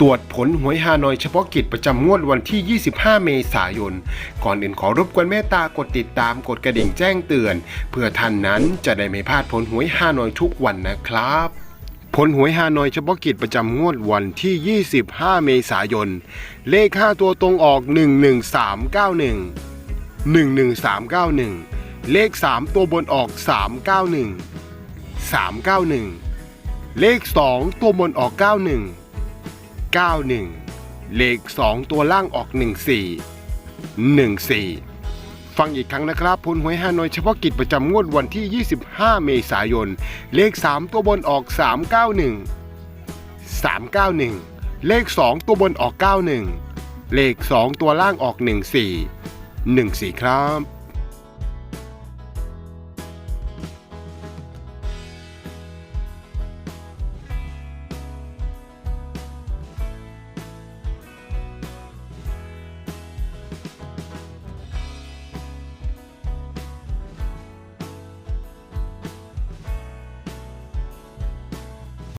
ตรวจผลหวยฮานอยเฉพาะกิจประจำงวดวันที่ 25 เมษายน ก่อนอื่นขอรบกวนเมตตากดติดตามกดกระดิ่งแจ้งเตือน เพื่อท่านนั้นจะได้ไม่พลาดผลหวยฮานอยทุกวันนะครับผลหวยฮานอยเฉพาะกิจประจำงวดวันที่ 25 เมษายน เลข 5 ตัวตรงออก 11391 11391 เลข 3 ตัวบนออก 391 391 เลข 2 ตัวบนออก 91 91 เลข 2 ตัวล่างออก 14 14 ฟังอีกครั้งนะครับผลหวยฮานอยเฉพาะกิจประจำงวดวันที่ 25 เมษายน เลข 3 ตัวบนออก 391 391 เลข 2 ตัวบนออก 91 เลข 2 ตัวล่างออก 14 14 ครับ